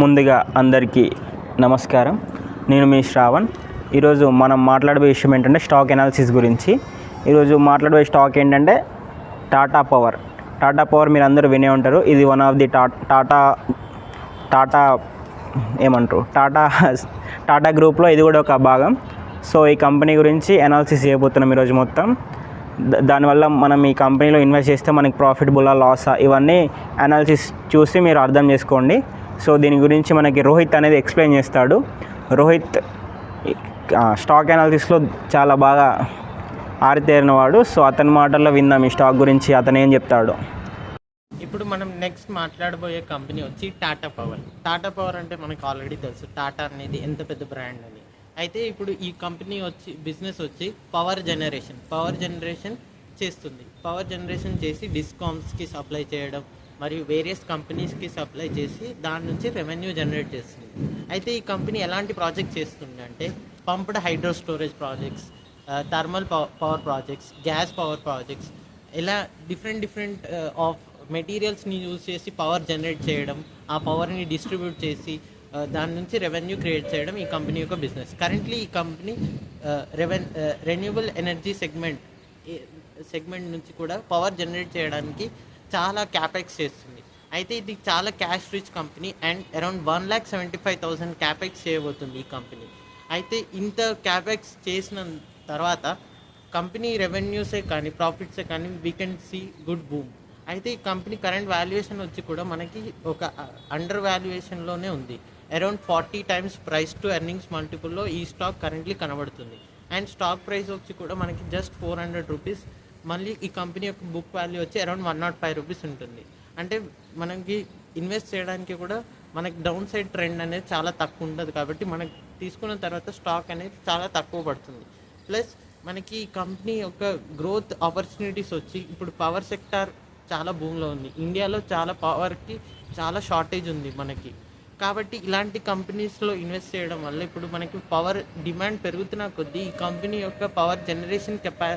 ముందుగా అందరికీ నమస్కారం. నేను మీ శ్రావణ్. ఈరోజు మనం మాట్లాడబోయే విషయం ఏంటంటే స్టాక్ ఎనాలిసిస్ గురించి. ఈరోజు మాట్లాడబోయే స్టాక్ ఏంటంటే టాటా పవర్ టాటా పవర్ మీరు అందరూ వినే ఉంటారు. ఇది one of the Tata Tata ఏమంటారు? టాటా టాటా గ్రూప్లో ఇది కూడా ఒక భాగం. సో ఈ కంపెనీ గురించి అనాలిసిస్ చేయబోతున్నాం ఈరోజు మొత్తం. దానివల్ల మనం ఈ కంపెనీలో ఇన్వెస్ట్ చేస్తే మనకి ప్రాఫిటబులా లాసా ఇవన్నీ అనాలిసిస్ చూసి మీరు అర్థం చేసుకోండి. సో దీని గురించి మనకి రోహిత్ అనేది ఎక్స్ప్లెయిన్ చేస్తాడు. రోహిత్ స్టాక్ అనాలిసిస్లో చాలా బాగా ఆరితేరిన వాడు. సో అతని మాటల్లో విందాం ఈ స్టాక్ గురించి. అతను ఏం చెప్తాడు? ఇప్పుడు మనం నెక్స్ట్ మాట్లాడబోయే కంపెనీ వచ్చి టాటా పవర్ టాటా పవర్ అంటే మనకు ఆల్రెడీ తెలుసు. టాటా అనేది ఎంత పెద్ద బ్రాండ్ అని. అయితే ఇప్పుడు ఈ కంపెనీ వచ్చి బిజినెస్ వచ్చి పవర్ జనరేషన్ పవర్ జనరేషన్ చేస్తుంది. పవర్ జనరేషన్ చేసి డిస్కామ్స్కి సప్లై చేయడం మరియు వేరియస్ కంపెనీస్కి సప్లై చేసి దాని నుంచి రెవెన్యూ జనరేట్ చేస్తుంది. అయితే ఈ కంపెనీ ఎలాంటి ప్రాజెక్ట్ చేస్తుంది అంటే pumped hydro storage projects thermal power projects gas power projects ఇలా డిఫరెంట్ డిఫరెంట్ ఆఫ్ మెటీరియల్స్ని యూజ్ చేసి పవర్ జనరేట్ చేయడం ఆ పవర్ని డిస్ట్రిబ్యూట్ చేసి దాని నుంచి రెవెన్యూ క్రియేట్ చేయడం ఈ కంపెనీ యొక్క బిజినెస్ కరెంట్లీ ఈ కంపెనీ రెవెన్ రెన్యూబుల్ ఎనర్జీ సెగ్మెంట్ సెగ్మెంట్ నుంచి కూడా పవర్ జనరేట్ చేయడానికి చాలా క్యాపెక్స్ చేస్తుంది. అయితే ఇది చాలా cash rich company and around one lakh seventy five thousand capex చేయబోతుంది ఈ కంపెనీ అయితే ఇంత క్యాపెక్స్ చేసిన తర్వాత కంపెనీ రెవెన్యూసే కానీ ప్రాఫిట్సే కానీ we can see good boom అయితే ఈ కంపెనీ కరెంట్ వాల్యుయేషన్ వచ్చి కూడా మనకి ఒక అండర్ వాల్యుయేషన్లోనే ఉంది. Around forty times price to earnings మల్టిపుల్లో ఈ స్టాక్ కరెంట్లీ కనబడుతుంది. అండ్ స్టాక్ ప్రైస్ వచ్చి కూడా మనకి జస్ట్ ఫోర్ హండ్రెడ్ రూపీస్ మళ్ళీ ఈ కంపెనీ యొక్క బుక్ వాల్యూ వచ్చి around one nought five rupees ఉంటుంది. అంటే మనకి ఇన్వెస్ట్ చేయడానికి కూడా మనకి డౌన్ సైడ్ ట్రెండ్ అనేది చాలా తక్కువ ఉంటుంది కాబట్టి మనకి తీసుకున్న తర్వాత స్టాక్ అనేది చాలా తక్కువ పడుతుంది. ప్లస్ మనకి ఈ కంపెనీ యొక్క గ్రోత్ ఆపర్చునిటీస్ వచ్చి ఇప్పుడు పవర్ సెక్టార్ చాలా భూమిలో ఉంది. ఇండియాలో చాలా పవర్కి చాలా షార్టేజ్ ఉంది మనకి. కాబట్టి ఇలాంటి కంపెనీస్లో ఇన్వెస్ట్ చేయడం వల్ల ఇప్పుడు మనకి పవర్ డిమాండ్ పెరుగుతున్న కొద్దీ ఈ కంపెనీ యొక్క పవర్ జనరేషన్ కెపా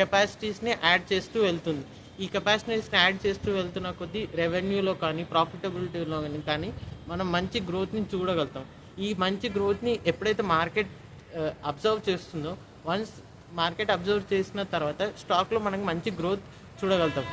కెపాసిటీస్ని యాడ్ చేస్తూ వెళ్తుంది. ఈ కెపాసిటీస్ని యాడ్ చేస్తూ వెళ్తున్న కొద్దీ రెవెన్యూలో కానీ ప్రాఫిటబిలిటీలో కానీ కానీ మనం మంచి గ్రోత్ని చూడగలుగుతాం. ఈ మంచి గ్రోత్ని ఎప్పుడైతే మార్కెట్ అబ్జర్వ్ చేస్తుందో వన్స్ మార్కెట్ అబ్జర్వ్ చేసిన తర్వాత స్టాక్లో మనకు మంచి గ్రోత్ చూడగలుగుతాం.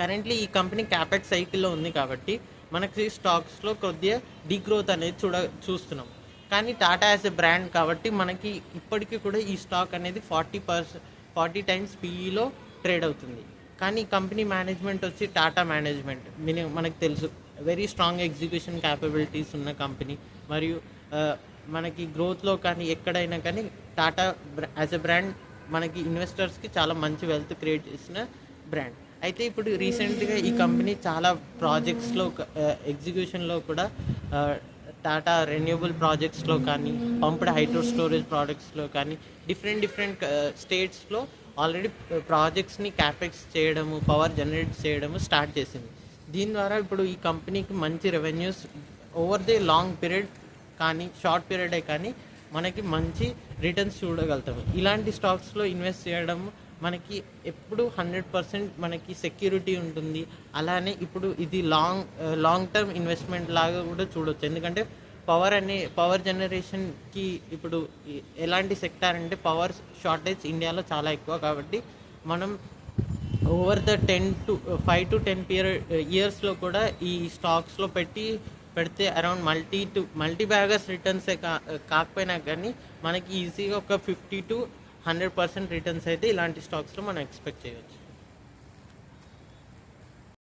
కరెంట్లీ ఈ కంపెనీ క్యాపెట్ సైకిల్లో ఉంది కాబట్టి మనకి స్టాక్స్లో కొద్దిగా డీగ్రోత్ అనేది చూడ చూస్తున్నాం. కానీ టాటా యాజ్ ఎ బ్రాండ్ కాబట్టి మనకి ఇప్పటికీ కూడా ఈ స్టాక్ అనేది ఫార్టీ పర్సెంట్ ఫార్టీ టైమ్స్ పీఈలో ట్రేడ్ అవుతుంది. కానీ కంపెనీ మేనేజ్మెంట్ వచ్చి టాటా మేనేజ్మెంట్. మిని మనకు తెలుసు. వెరీ స్ట్రాంగ్ ఎగ్జిక్యూషన్ క్యాపబిలిటీస్ ఉన్న కంపెనీ. మరియు మనకి గ్రోత్లో కానీ ఎక్కడైనా కానీ టాటా యాజ్ ఎ బ్రాండ్ మనకి ఇన్వెస్టర్స్కి చాలా మంచి వెల్త్ క్రియేట్ చేసిన బ్రాండ్ అయితే ఇప్పుడు రీసెంట్గా ఈ కంపెనీ చాలా ప్రాజెక్ట్స్లో ఎగ్జిక్యూషన్లో కూడా టాటా రెన్యూబుల్ ప్రాజెక్ట్స్లో కానీ పంప్డ్ హైడ్రో స్టోరేజ్ ప్రాజెక్ట్స్లో కానీ డిఫరెంట్ డిఫరెంట్ స్టేట్స్లో ఆల్రెడీ ప్రాజెక్ట్స్ని క్యాపెక్స్ చేయడము పవర్ జనరేట్ చేయడము స్టార్ట్ చేసింది. దీని ద్వారా ఇప్పుడు ఈ కంపెనీకి మంచి revenues over the long period కానీ షార్ట్ పీరియడే కానీ మనకి మంచి రిటర్న్స్ చూడగలుగుతాము. ఇలాంటి స్టాక్స్లో ఇన్వెస్ట్ చేయడం మనకి ఎప్పుడు హండ్రెడ్ పర్సెంట్ మనకి సెక్యూరిటీ ఉంటుంది. అలానే ఇప్పుడు ఇది లాంగ్ లాంగ్ టర్మ్ ఇన్వెస్ట్మెంట్ లాగా కూడా చూడొచ్చు. ఎందుకంటే పవర్ అనే పవర్ జనరేషన్కి ఇప్పుడు ఎలాంటి సెక్టార్ అంటే పవర్ షార్టేజ్ ఇండియాలో చాలా ఎక్కువ కాబట్టి మనం over the ten to five to ten period ఇయర్స్లో కూడా ఈ స్టాక్స్లో పెట్టి పెడితే around multi to multi baggers రిటర్న్సే కా కాకపోయినా కానీ మనకి ఈజీగా ఒక fifty to hundred percent returns అయితే ఇలాంటి స్టాక్స్లో మనం ఎక్స్పెక్ట్ చేయవచ్చు